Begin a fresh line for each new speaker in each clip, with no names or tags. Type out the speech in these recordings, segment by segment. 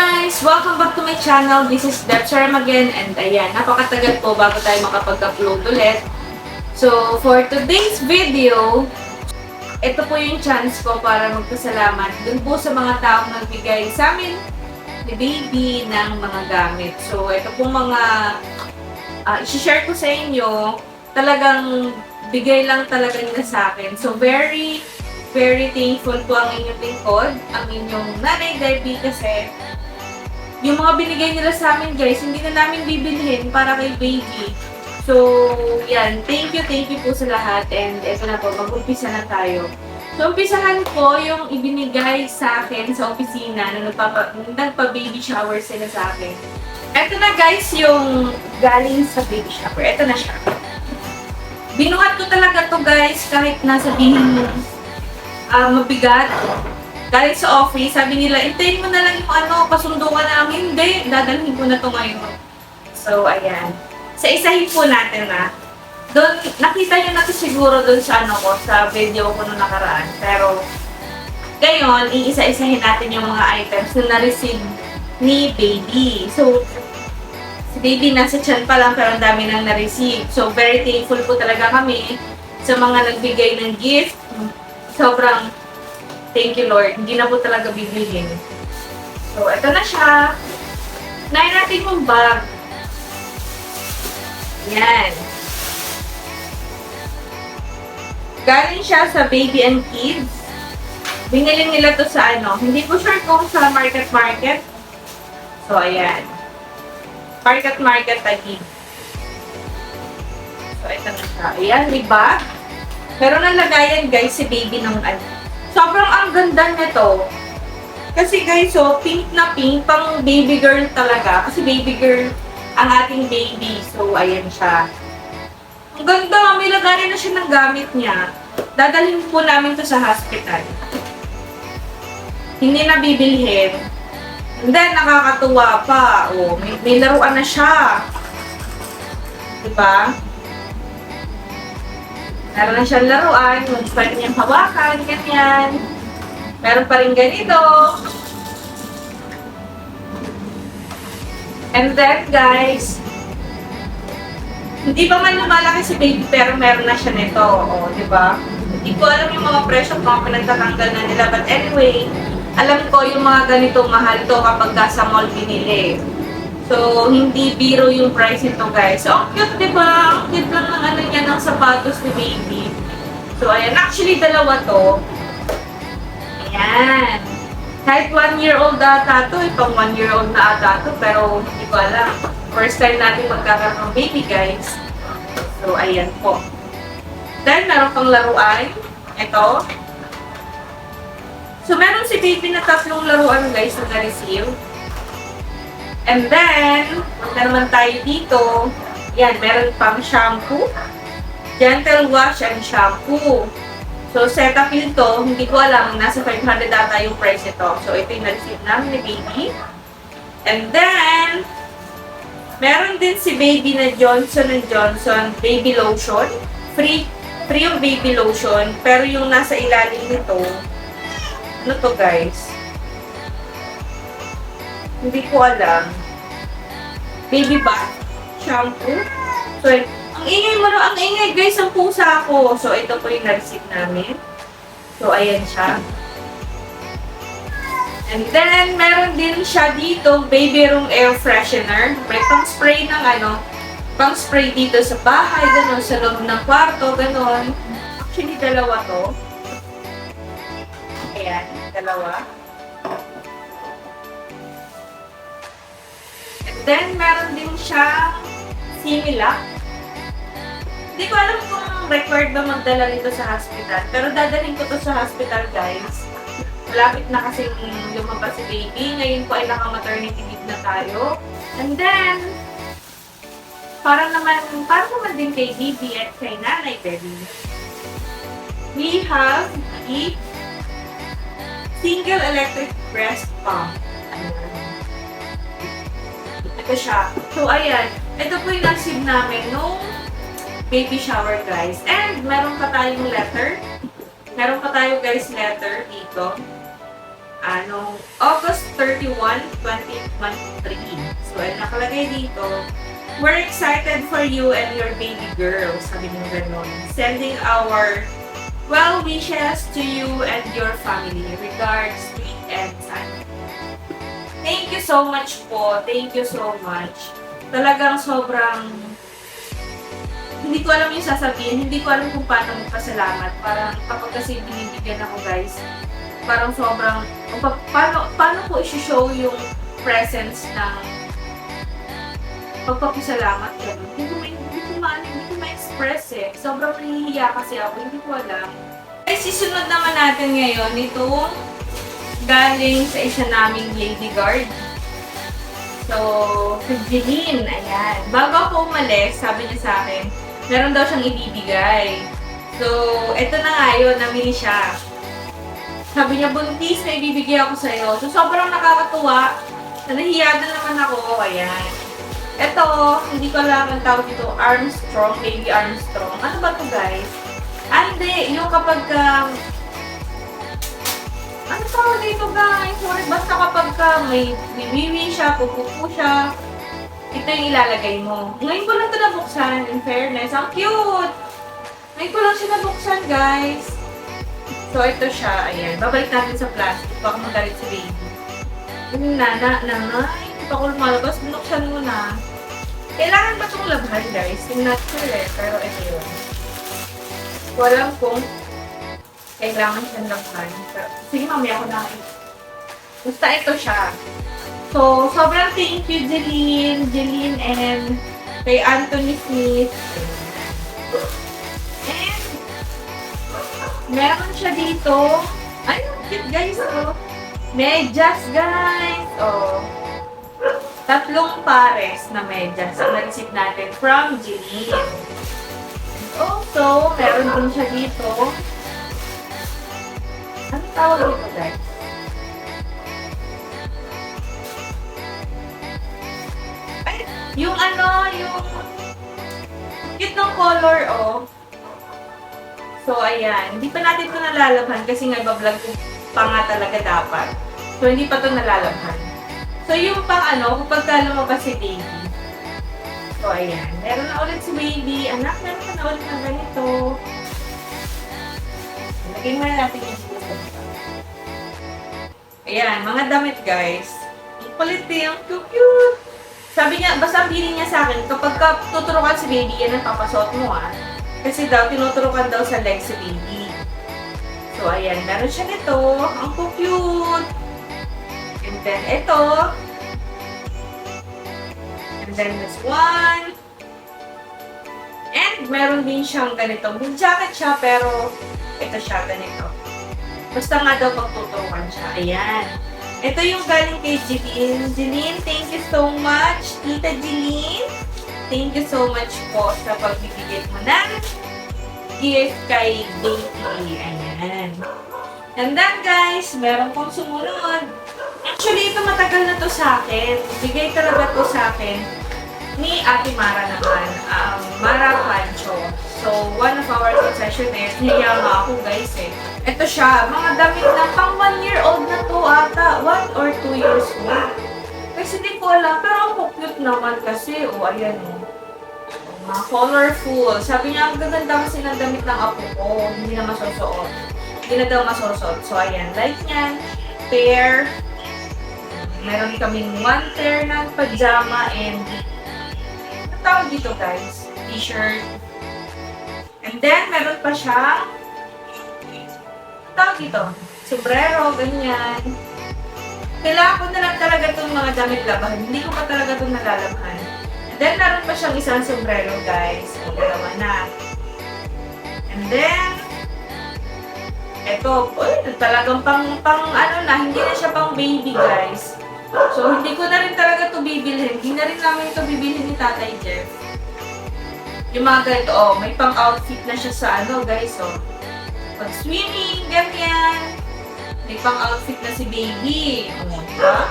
guys! Welcome back to my channel. This is Deb again. And ayan, napakatagal po bago tayo makapag-upload ulit. So, for today's video, ito po yung chance ko para magpasalamat dun po sa mga taong nagbigay sa amin ni baby ng mga gamit. So, ito po mga uh, isi-share ko sa inyo. Talagang bigay lang talaga nila sa akin. So, very very thankful po ang inyong lingkod, ang inyong nanay Debbie kasi yung mga binigay nila sa amin guys, hindi na namin bibilhin para kay baby. So, yan. Thank you, thank you po sa lahat. And eto na po, mag-umpisa na tayo. So, umpisahan ko yung ibinigay sa akin sa opisina na nagpapa, nagpa-baby shower sila sa akin. Eto na guys, yung galing sa baby shower. Eto na siya. Binuhat ko talaga to guys, kahit nasabihin mo ah, mabigat. Galing sa office, sabi nila, intayin mo na lang yung ano, pasundo ka na lang. Hindi, dadalhin ko na to ngayon. So, ayan. Sa isahin po natin na. Doon, nakita niyo na siguro doon sa ano ko, sa video ko nung nakaraan. Pero, ngayon, iisa-isahin natin yung mga items na na-receive ni baby. So, si baby nasa chan pa lang pero ang dami nang na-receive. So, very thankful po talaga kami sa mga nagbigay ng gift. Sobrang thank you Lord. Hindi na po talaga bibilhin. So, ito na siya. Nain natin yung bag. Yan. Galing siya sa Baby and Kids. Binili nila to sa ano. Hindi ko sure kung sa Market Market. So, ayan. Market Market Taguig. So, ito na siya. Ayan, may bag. Meron ang lagayan guys si baby ng ano. Sobrang ang ganda nito. Kasi guys, so pink na pink, pang baby girl talaga. Kasi baby girl ang ating baby. So, ayan siya. Ang ganda, may lagayan na siya ng gamit niya. Dadalhin po namin to sa hospital. Hindi na bibilhin. And then, nakakatuwa pa. Oh, may, may laruan na siya. Diba? Meron na siyang laruan, pwede niyang hawakan, ganyan. Meron pa rin ganito. And then, guys, hindi pa man lumalaki si baby, pero meron na siya nito. O, di ba? Hindi ko alam yung mga presyo kung pinagtatanggal na nila. But anyway, alam ko yung mga ganito mahal to kapag ka sa mall binili. So, hindi biro yung price nito, guys. So, cute, di ba? Ang cute lang ng ano niya, ng sapatos ni baby. So, ayan. Actually, dalawa to. Ayan. Kahit one year old ata to, itong one year old na ata to, pero hindi ko alam. First time natin magkakaroon ng baby, guys. So, ayan po. Then, meron pang laruan. Ito. So, meron si baby na tatlong laruan, guys, na na-receive. And then, punta naman tayo dito. Yan, meron pang shampoo. Gentle wash and shampoo. So, Cetaphil to, hindi ko alam, nasa 500 data yung price nito. So, ito yung na-receive namin ni baby. And then, meron din si baby na Johnson Johnson baby lotion. Free, free yung baby lotion. Pero yung nasa ilalim nito, ano to guys? Hindi ko alam. Baby bath shampoo. So, ang ingay mo, ang ingay guys, ang pusa ko. So, ito po yung na-receive namin. So, ayan siya. And then, meron din siya dito, baby room air freshener. May pang spray ng ano, pang spray dito sa bahay, gano'n, sa loob ng kwarto, gano'n. Actually, dalawa to. Ayan, dalawa. Then, meron din siyang Similac. Hindi ko alam kung required ba magdala nito sa hospital. Pero dadalhin ko to sa hospital, guys. Malapit na kasi lumabas si baby. Ngayon po ay naka-maternity leave na tayo. And then, para naman, para naman din kay baby at kay nanay baby. We have the single electric breast pump. Ito siya. So, ayan. Ito po yung nasib namin nung baby shower, guys. And, meron pa tayong letter. Meron pa tayo, guys, letter dito. anong August 31, 2023. So, ang nakalagay dito, We're excited for you and your baby girl, sabi mo gano'n. Sending our well wishes to you and your family. Regards, sweet and Sunny. So much po. Thank you so much. Talagang sobrang hindi ko alam yung sasabihin, hindi ko alam kung paano magpasalamat. Parang kapag kasi binibigyan ako guys, parang sobrang, pa- paano, paano ko isi-show yung presence ng pagpapasalamat ko. Hindi ko, hindi ko ma- hindi ko ma-express eh. Sobrang nahihiya kasi ako, hindi ko alam. Guys, isunod naman natin ngayon itong galing sa isa naming lady guard. So, si Jeline, ayan. Bago ako umalis, sabi niya sa akin, meron daw siyang ibibigay. So, eto na nga yun, namili siya. Sabi niya, buntis, may ibibigay ako sa'yo. So, sobrang nakakatuwa. Nahihiya na naman ako, ayan. Ito, hindi ko alam ang tawag dito, Armstrong, baby Armstrong. Ano ba to guys? Ah, hindi. Yung kapag, um, ano tawag dito guys? Sorry, basta kapag ka may wiwiwi siya, pupupo siya, ito yung ilalagay mo. Ngayon ko lang ito nabuksan, in fairness. Ang cute! Ngayon ko lang siya nabuksan, guys. So, ito siya. Ayan. Babalik natin sa plastic. Baka magalit si baby. Yung nana. Hindi pa ako lumalabas. Binuksan mo na. Kailangan ba itong labhan, guys? Yung not sure eh. Pero ito yun. Alam kung kailangan siyang. Pero, sige, mamaya ako na. Basta ito siya. So, sobrang thank you, Jeline, Jeline, and kay Anthony Smith. And, meron siya dito. Ay, cute, guys. Oh. Medyas, guys. Oh. Tatlong pares na medyas ang na-receive natin from Jeline. Also, meron din siya dito. Ano tawag dito, guys? Yung ano, yung cute ng color, oh. So, ayan. Hindi pa natin ito nalalabhan kasi nga iba-vlog ko pa nga talaga dapat. So, hindi pa ito nalalabhan. So, yung pang ano, kapag ka lumabas si baby. So, ayan. Meron na ulit si baby. Anak, meron ka na ulit ng ganito. Lagyan mo na natin yung. Ayan, mga damit guys. Ang kulit eh, ang cute. Sabi niya, basta feeling niya sa akin, kapag ka tuturukan si baby, yan ang papasot mo ah. Kasi daw, tinuturukan daw sa leg si baby. So, ayan, meron siya nito. Ang cute. And then, ito. And then, this one. And, meron din siyang ganito. May jacket siya, pero ito siya, ganito. Basta nga daw pagtuturukan siya. Ayan. Ito yung galing kay Jeline. Jeline, thank you so much. Tita Jeline, thank you so much po sa pagbibigay mo ng gift kay baby. Ayan. And then guys, meron pong sumunod. Actually, ito matagal na to sa akin. Bigay talaga to sa akin ni Ate Mara naman. Um, Mara Pancho. So, one of our concessionaires, niya nga ako guys eh. Ito siya, mga damit na pang one year old na to ata. One or two years old. Kasi di ko alam, pero ang cute naman kasi. O, oh, ayan o. Oh. Mga colorful. Sabi niya, ang gaganda kasi ng damit ng apo ko. Hindi na masusuot. Hindi na daw masusuot. So, ayan. Like niyan. Pair. Meron kaming one pair ng pajama and ano tawag dito guys? T-shirt. And then, meron pa siya ano tawag dito? Sombrero, ganyan. Kailangan ko na lang talaga itong mga damit labahan. Hindi ko pa talaga itong nalalabhan. And then, meron pa siyang isang sombrero, guys. O, dalawa na. And then, eto, uy, talagang pang, pang ano na, hindi na siya pang baby, guys. So, hindi ko na rin talaga ito bibilhin. Hindi na rin namin ito bibilhin ni Tatay Jeff. Yung mga ganito, oh, may pang outfit na siya sa ano, guys, oh. Pag swimming, ganyan. May pang outfit na si baby. Oh, diba?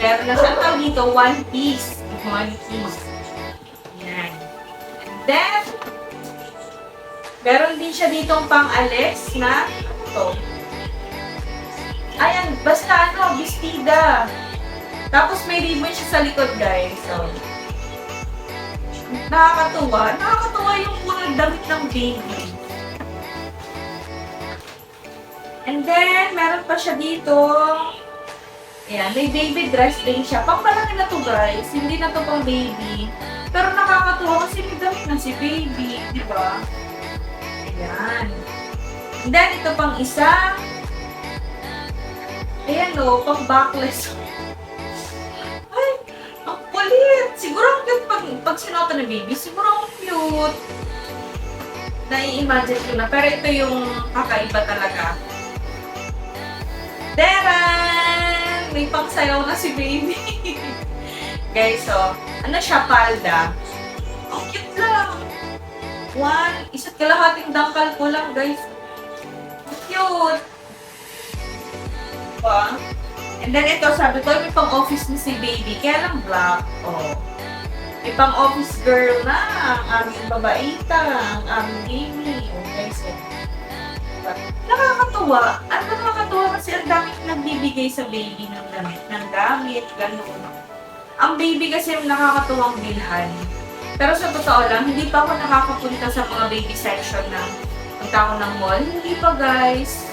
Meron na siya tawag dito, one piece. One piece. Yan. And then, meron din siya dito pang alis na ito. Ayan, basta ano, bestida. Tapos may ribbon siya sa likod, guys. So, nakakatuwa. Nakakatuwa yung mga damit ng baby. And then, meron pa siya dito. Ayan, may baby dress din siya. Pang malaki na to, guys. Hindi na to pang baby. Pero nakakatuwa kasi may damit na si baby. Di ba? Ayan. And then, ito pang isa. Ayan o, pang backless. Kulit. Siguro ang cute pag, pag sinuotan ng baby. Siguro ang cute. Nai-imagine ko na. Pero ito yung kakaiba talaga. Teran! May pangsayaw na si baby. Guys, so, ano siya, palda. Ang cute lang. One, isa't kalahating dangkal ko lang, guys. Ang cute. Pa. And then ito, sabi ko, may pang-office na si baby. Kaya lang black. Oh. May pang-office girl na. Ang aming babaita. Ang aming baby. Oh, guys, eh. Nakakatuwa. Ano nakakatuwa kasi ang dami nagbibigay sa baby ng damit. Ng gamit, ganun. Ang baby kasi nakakatuwang bilhan. Pero sa totoo lang, hindi pa ako nakakapunta sa mga baby section ng punta ng mall. Hindi pa guys.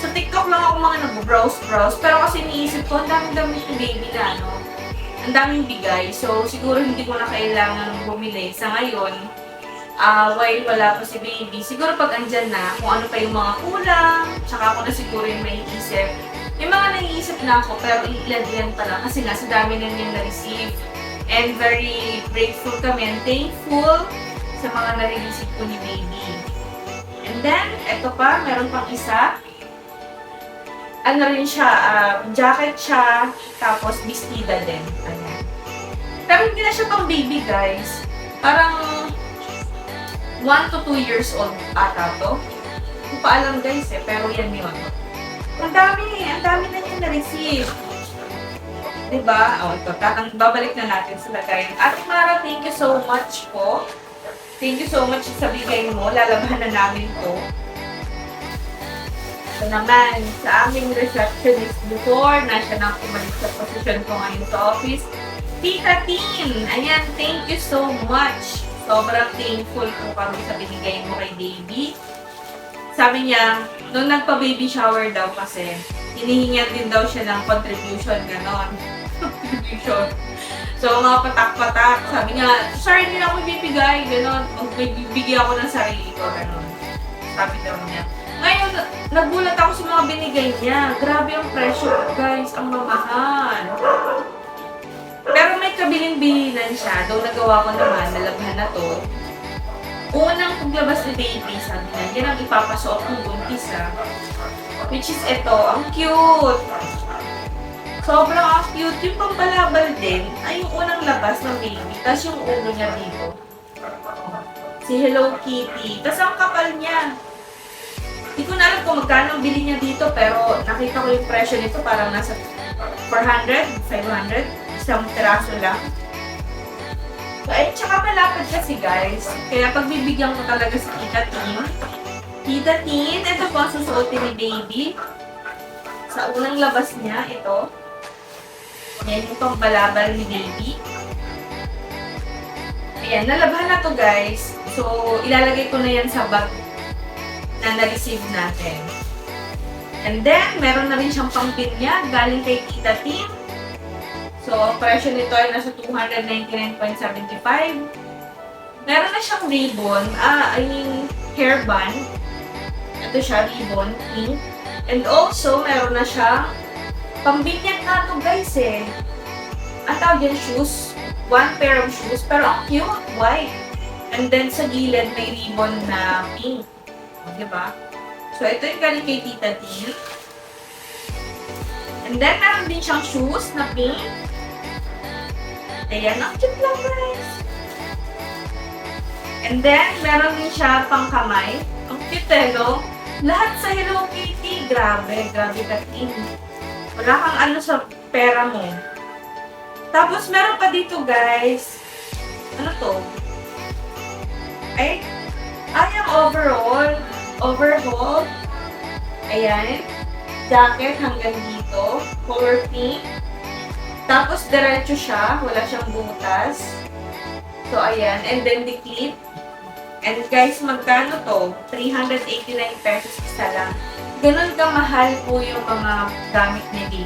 Sa TikTok lang ako mga nag-browse-browse. Pero kasi niisip ko, ang daming damit ni baby na ano. Ang daming bigay. So, siguro hindi ko na kailangan bumili. Sa ngayon, ah while wala pa si baby, siguro pag andyan na, kung ano pa yung mga kulang, tsaka ako na siguro yung may isip. May mga naiisip na ako, pero ilan-ilan pa kasi nga sa dami na niyang na-receive. And very grateful kami and thankful sa mga nare-receive ko ni baby. And then, eto pa, meron pang isa. Ano rin siya, ah, jacket siya, tapos bestida din. Ayan. Pero hindi na siya pang baby, guys. Parang 1 to 2 years old ata to. Hindi pa alam guys eh, pero yan yun. Ang dami, ang dami na niya na-receive. Diba? O, ito, tatang, babalik na natin sa lagayan. Ate Mara, thank you so much po. Thank you so much sa bigay mo. Lalabahan na namin to. Ito naman, sa aming receptionist before na siya nang pumalit sa posisyon ko ngayon sa office. Tita Tin! Ayan, thank you so much. Sobrang thankful po kami sa binigay mo kay baby. Sabi niya, nung nagpa-baby shower daw kasi, hinihingan din daw siya ng contribution, ganon. contribution. So, mga patak-patak. Sabi niya, sorry, hindi na ako ibibigay, ganon. Magbibigay ako ng sarili ko, ganon. Sabi daw niya. Ngayon, nagulat ako sa mga binigay niya. Grabe ang presyo, guys. Ang mamahal. Pero may kabiling-bilinan siya. Though nagawa ko naman, nalabhan na to. Unang paglabas ni baby, sabi niya, yan ang ipapasuot ng buntis ah. Which is ito, ang cute. Sobrang ang cute. Yung pambalabal din, ay yung unang labas ng baby. Tapos yung ulo niya dito. Si Hello Kitty. Tapos ang kapal niya. Hindi ko na alam kung magkano bili niya dito, pero nakita ko yung presyo nito parang nasa 400, 500, isang teraso lang. So, eh, tsaka malapad kasi guys. Kaya pagbibigyan ko talaga si Tita Tin. Tita Tin, ito po ang susuotin ni baby. Sa unang labas niya, ito. Yan yung pambalabal ni baby. Ayan, nalabhan na to guys. So, ilalagay ko na yan sa bag na na-receive natin. And then, meron na rin siyang pangpinya galing kay Tita Tin. So, presyo nito ay nasa 299.75. Meron na siyang ribbon, ah, I mean, hairband. Ito siya, ribbon, pink. And also, meron na siyang pambinyag na to guys eh. Ang tawag yan, shoes. One pair of shoes, pero ang cute, white. And then sa gilid, may ribbon na pink. Diba? So, ito yung galing kay Tita T. And then, meron din siyang shoes na pink. Ayan, ang cute lang guys. And then, meron din siya pang kamay. Ang cute eh, no? Lahat sa Hello Kitty. Grabe, grabe ka, Tin. Wala kang ano sa pera mo. Tapos, meron pa dito, guys. Ano to? Ay, ay, ang overall. Overhaul. Ayan. jacket hanggang dito. Color pink. Tapos, diretso siya. Wala siyang butas. So, ayan. And then, the clip. And guys, magkano to? 389 pesos isa lang. Ganun kamahal po yung mga gamit ni Baby.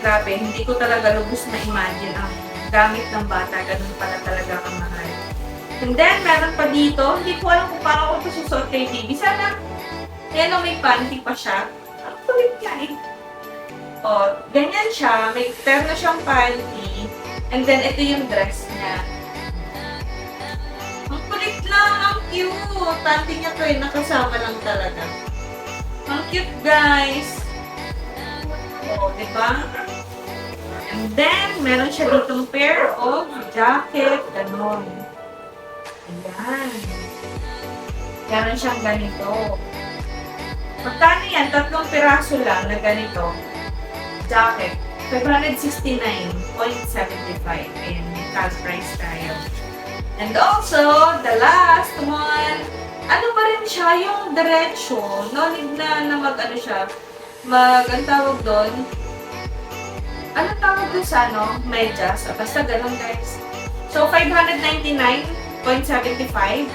Grabe, hindi ko talaga lubos na imagine ang gamit ng bata. Ganun pala talaga kamahal. And then, meron pa dito. Hindi ko alam kung paano ko ito susuot kay Baby. Sana, yan may panty pa siya. Ang kulit niya eh. O, ganyan siya. May terno siyang panty. And then, ito yung dress niya. Ang kulit lang. Ang cute. Panty niya to eh. Nakasama lang talaga. Ang cute, guys. O, di ba? And then, meron siya ditong pair of jacket. Ganon. Ayan. Meron siyang ganito. Magkano yan? Tatlong piraso lang na ganito. Jacket. 569.75. Ayan, may cash price tayo. And also, the last one, ano pa rin siya, yung diretsyo. No need na, na mag, ano siya, mag, ang tawag doon, ano tawag doon sa, ano, medyas. Ah, Basta ganun, guys. So, 599.75.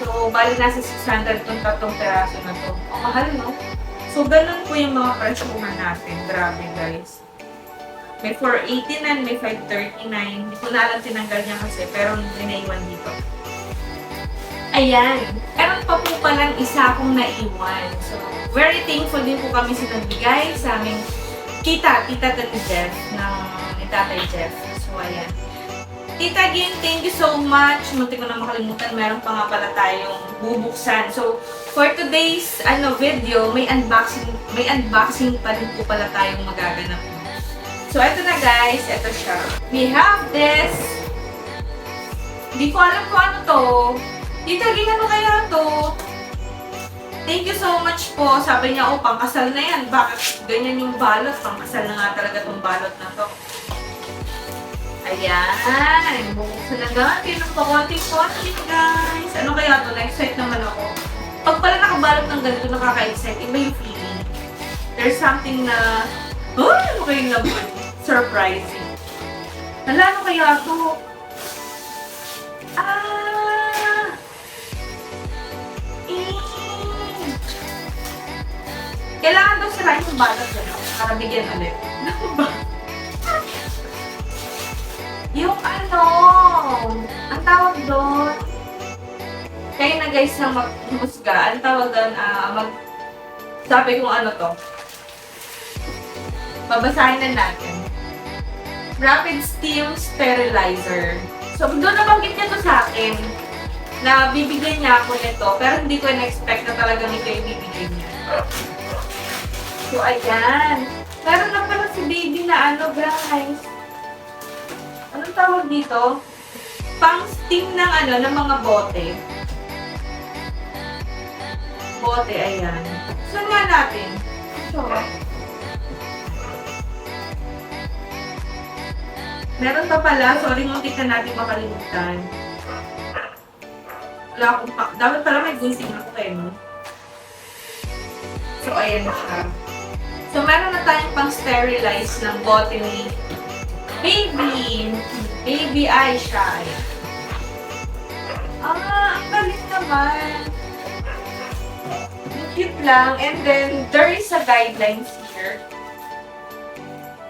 So, bali nasa 600 itong tatlong peraso na to. Ang mahal, no? So, ganun po yung mga presyuhan natin. Grabe, guys. May 489, may 539. Hindi ko na alam tinanggal niya kasi, pero hindi dito. Ayan. Meron pa po palang isa akong naiwan. So, very thankful din po kami sa nagbigay sa aming kita, tita ta ni Jeff, ng ni Tatay Jeff. So, ayan. Tita Gin, thank you so much. Munti ko na makalimutan, meron pa nga pala tayong bubuksan. So, for today's ano video, may unboxing, may unboxing pa rin po pala tayong magaganap. So, eto na guys, eto siya. We have this. Hindi ko alam kung ano to. Tita Gin, ano kaya to? Thank you so much po. Sabi niya, oh, pangkasal na yan. Bakit ganyan yung balot? Pangkasal na nga talaga tong balot na to. Ayan. Buksan na natin ng pakonti-konti, guys. Ano kaya to? Na-excite naman ako. Pag pala nakabalot ng ganito, nakaka-excite. Iba yung feeling. There's something na, oh, ano kayo naman? Surprising. Hala, ano kaya to? Ah! Eh! Kailangan daw sirain yung balot gano'n para bigyan ulit. Ano ba? Yung ano, ang tawag doon, kayo na guys na magmusga, ang tawag doon, ah, mag, sabi kung ano to. Babasahin na natin. Rapid Steam Sterilizer. So, doon nabanggit niya to sa akin na bibigyan niya ako nito, pero hindi ko na-expect na talaga nito yung bibigyan niya. So, ayan. Meron na pala si baby na ano, guys. Anong tawag dito? Pang steam ng ano, ng mga bote. Bote, ayan. Saan nga natin? Ito. Meron pa pala. Sorry, muntik na natin makalimutan. Wala akong pa. Dapat pala may gunting ako kayo, no? So, ayan siya. So, meron na tayong pang-sterilize ng bote ni Baby! Baby eyeshine. Ah, ang galing naman. Cute lang. And then, there is a guidelines here.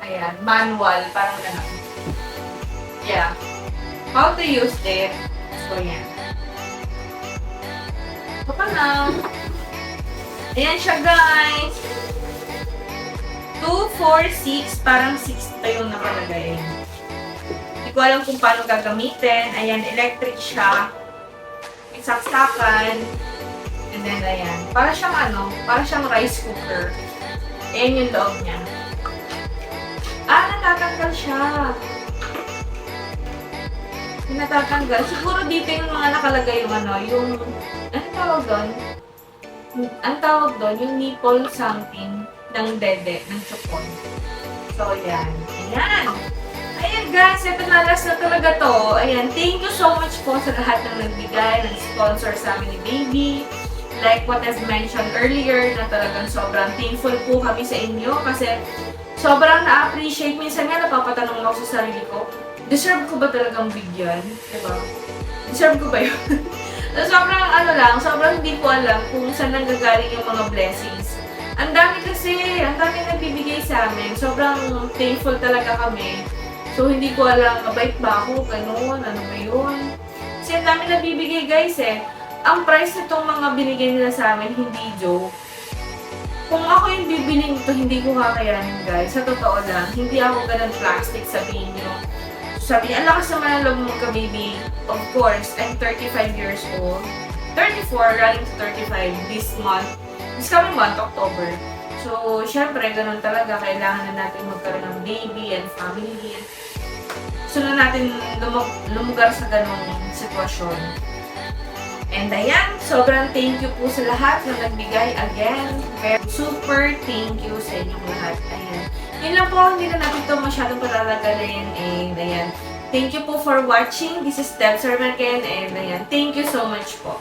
Ayan, manual. Parang ganun. Yeah. How to use it. So, yan. Ito pa na. Ayan siya, guys. 2, 4, 6. Parang 6 pa yung nakalagay. Hindi ko alam kung paano gagamitin. Ayan, electric siya. May saksakan. And then, ayan. Para siyang ano, para siyang rice cooker. Ayan yung loob niya. Ah, natatanggal siya. Natatanggal. Siguro dito yung mga nakalagay yung ano, yung, ano tawag doon? Ang tawag doon, yung nipple something ng dede, ng chupon. So, yan. Ayan. Ayan guys, ito na last na talaga to. Ayan, thank you so much po sa lahat ng nagbigay, ng sponsor sa amin ni Baby. like what I've mentioned earlier, na talagang sobrang thankful po kami sa inyo kasi sobrang na-appreciate. Minsan nga napapatanong ako sa sarili ko, deserve ko ba talagang bigyan? Diba? Deserve ko ba yun? so, sobrang ano lang, sobrang hindi ko alam kung saan nanggagaling yung mga blessings. Ang dami kasi, ang dami nagbibigay sa amin. Sobrang thankful talaga kami. So, hindi ko alam, mabait ba ako, ganun, ano ba yun? Kasi ang dami nabibigay guys eh. Ang price nitong mga binigay nila sa amin, hindi joke. Kung ako yung bibili nito, hindi ko kakayanin guys. Sa totoo lang, hindi ako ganun plastic sabihin nyo. Sabi, ang lakas naman ang loob mo ka, baby. Of course, I'm 35 years old. 34, running to 35 this month. This coming month, October. So, syempre, ganun talaga. Kailangan na natin magkaroon ng baby and family. Gusto na natin lumug- lumugar sa ganung sitwasyon. And ayan, sobrang thank you po sa lahat na nagbigay again. Super thank you sa inyong lahat. Ayan. Yun lang po, hindi na natin ito masyadong patatagalin. And ayan, thank you po for watching. This is Deb Servan again. And ayan, thank you so much po.